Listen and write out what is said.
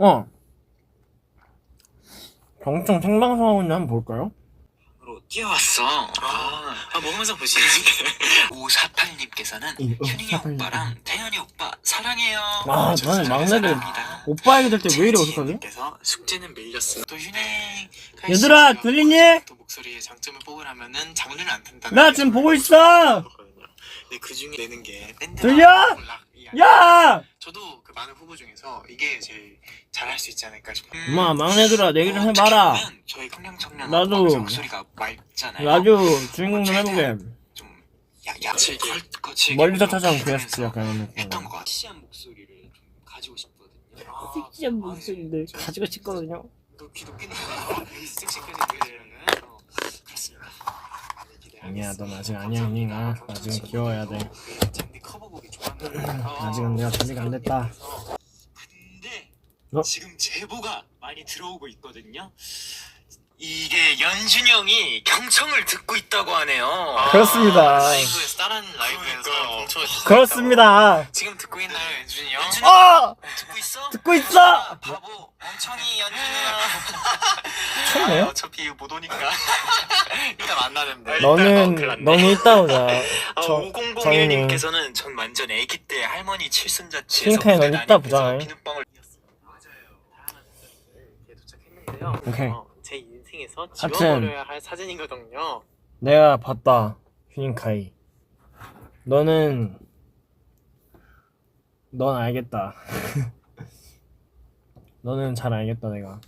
어. 경청 생방송하고 있는 한번 볼까요? 으로 뛰어왔어. 아, 아 먹으면서 보시지. 548님께서는 이, 어, 현웅이 488. 오빠랑 태현이 오빠 사랑해요. 아, 저 저는 막내들. 오빠 얘기 들때 왜 이래? 제이님께서 숙제는 밀렸어. 또 윤행. 얘들아, 들리니? 또 목소리의 장점을 뽑으라면은 장르를 안 탄다. 나 지금 보고 있어! 근데 그 중에 내는 게 밴드 들려? 야! 저도 그 많은 후보 중에서 이게 제일 잘할 수 있지 않을까 싶어요. 엄마, 막내들아, 내 얘기 좀 어떻게 해봐라. 보면 저희 청량 청량 나도 목소리가 맑잖아요. 나도 주인공 좀 해보게. 좀 야, 야칠게 거칠게 멀리서 찾아온 게스트 약간 이런 했던 느낌. 것 같아. 시한 목소리를 좀 가지고 싶거든요. 아, 섹시한 목소리인데 가지고 싶거든요. 또 귀도 끼는 거 섹시까지 보여주려면 어, 그렇습니다. 아니야, 넌 아직 아니야, 윤희가. 아직은 귀여워야 돼. 아직은 내가 준비가 안 됐다. 근데 어? 지금 제보가 많이 들어오고 있거든요. 이게 연준이 형이 경청을 듣고 있다고 하네요. 그렇습니다. 라이브에서 다른 라이브에서 경청을 듣고 그렇습니다. 지금 듣고 있나요, 연준이 형? 어! 듣고 있어? 듣고 있어! 바보, 멍청이 연준이 야. 미쳤네? 어차피 못 오니까. 일단 만나는데. 너는, 너는 이따 오자. 아, 저, 5001님께서는 전 완전 아기 때 할머니 칠순자 치에서 핑크에 넌 부대 이따 보자. 비눗방울 맞아요. 이제 도착했는데요. 오케이. 어, 제 인생에서 하여튼. 지워버려야 할 사진이거든요. 내가 봤다. 휴닝카이. 너는, 넌 알겠다. 너는 잘 알겠다, 내가.